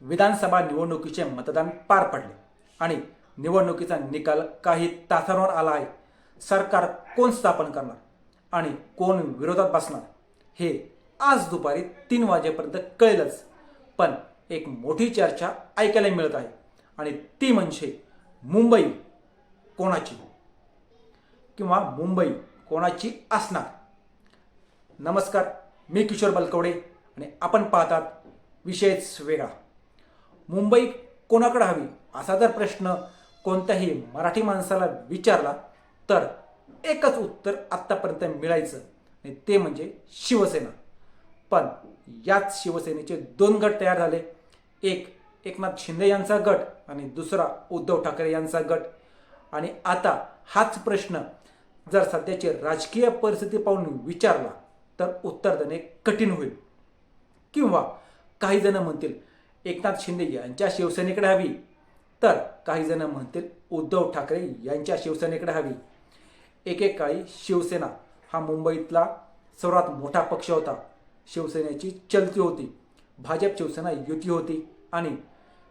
विधानसभा निवडणुकीचे मतदान पार पडले आणि निवडणुकीचा निकाल काही तासांवर आला आहे. सरकार कोण स्थापन करणार आणि कोण विरोधात बसणार हे आज दुपारी तीन वाजेपर्यंत कळेलच. पण एक मोठी चर्चा ऐकायला मिळत आहे आणि ती म्हणजे मुंबई कोणाची किंवा मुंबई कोणाची असणार? नमस्कार मी किशोर बलकवडे आणि आपण पाहतात विषयच वेगळा. मुंबई कोणाकडे हवी? असा जर प्रश्न कोणत्याही मराठी माणसाला विचारला तर एकच उत्तर आत्तापर्यंत मिळायचं आणि ते म्हणजे शिवसेना. पण याच शिवसेनेचे दोन गट तयार झाले. एक एकनाथ शिंदे यांचा गट आणि दुसरा उद्धव ठाकरे यांचा गट. आणि आता हाच प्रश्न जर सध्याची राजकीय परिस्थिती पाहून विचारला तर उत्तर देणे कठीण होईल. किंवा काही जण म्हणतील एकनाथ शिंदे यांच्या शिवसेनेकडे हवी. तर काही जण म्हणतील उद्धव ठाकरे यांच्या शिवसेनेकडे हवी. एकेकाळी शिवसेना हा मुंबईतला सर्वात मोठा पक्ष होता. शिवसेनेची चलती होती. भाजप शिवसेना युती होती आणि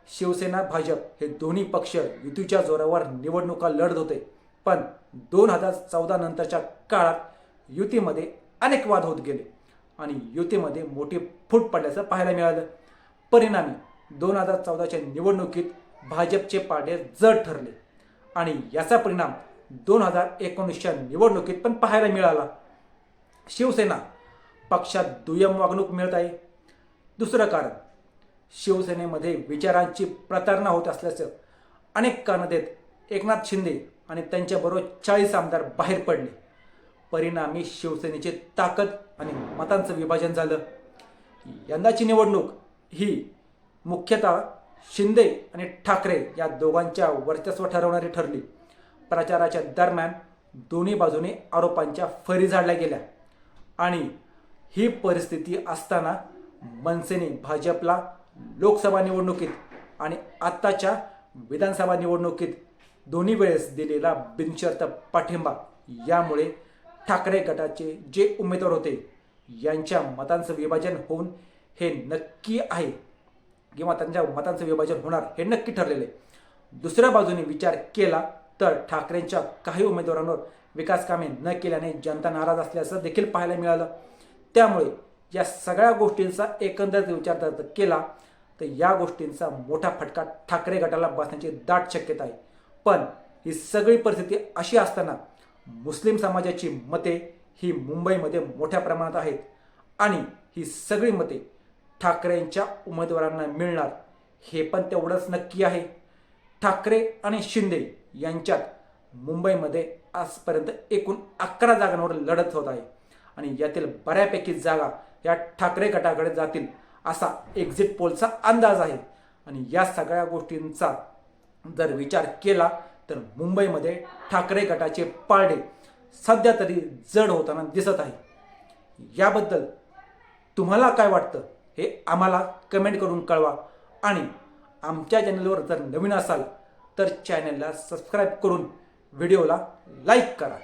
शिवसेना भाजप हे दोन्ही पक्ष युतीच्या जोरावर निवडणुका लढत होते. पण दोन हजार चौदा नंतरच्या काळात युतीमध्ये अनेक वाद होत गेले आणि युतीमध्ये मोठी फूट पडल्याचं पाहायला मिळालं. परिणामी दोन हजार चौदाच्या निवडणुकीत भाजपचे पाडे जड ठरले. आणि याचा परिणाम दोन हजार एकोणीसच्या निवडणुकीत पण पाहायला मिळाला. शिवसेना पक्षात दुय्यम वागणूक मिळत आहे. दुसरं कारण शिवसेनेमध्ये विचारांची प्रतारणा होत असल्याचं अनेक कारणं देत एकनाथ शिंदे आणि त्यांच्याबरोबर चाळीस आमदार बाहेर पडले. परिणामी शिवसेनेची ताकद आणि मतांचं विभाजन झालं. यंदाची निवडणूक ही मुख्यतः शिंदे आणि ठाकरे या दोघांच्या वर्चस्व ठरवणारी ठरली. प्रचाराच्या दरम्यान दोन्ही बाजूने आरोपांच्या फरी झाडल्या गेल्या. आणि ही परिस्थिती असताना मनसेने भाजपला लोकसभा निवडणुकीत आणि आत्ताच्या विधानसभा निवडणुकीत दोन्ही वेळेस दिलेला बिनशर्त पाठिंबा यामुळे ठाकरे गटाचे जे उमेदवार होते यांच्या मतांचं विभाजन होऊन हे नक्की आहे. किंवा त्यांच्या मतांचं विभाजन होणार हे नक्की ठरलेलं आहे. दुसऱ्या बाजूने विचार केला तर ठाकरेंच्या काही उमेदवारांवर विकास कामे न केल्याने जनता नाराज असल्याचं देखील पाहायला मिळालं. त्यामुळे या सगळ्या गोष्टींचा एकंदरीत विचार जर केला तर या गोष्टींचा मोठा फटका ठाकरे गटाला बसण्याची दाट शक्यता आहे. पण ही सगळी परिस्थिती अशी असताना मुस्लिम समाजाची मते ही मुंबईमध्ये मोठ्या प्रमाणात आहेत. आणि ही सगळी मते ठाकरेंच्या उमेदवारांना मिळणार हे पण तेवढंच नक्की आहे. ठाकरे आणि शिंदे यांच्यात मुंबईमध्ये आजपर्यंत एकूण अकरा जागांवर लढत होत आहे. आणि यातील बऱ्यापैकी जागा या ठाकरे गटाकडे जातील असा एक्झिट पोलचा अंदाज आहे. आणि या सगळ्या गोष्टींचा जर विचार केला तर मुंबईमध्ये ठाकरे गटाचे पारडे सध्या तरी जड होताना दिसत आहे. याबद्दल तुम्हाला काय वाटतं? हे आम्हाला कमेंट करून कळवा. आणि आमच्या चॅनलवर जर नवीन असाल तर चॅनलला सबस्क्राईब करून व्हिडिओला लाईक करा.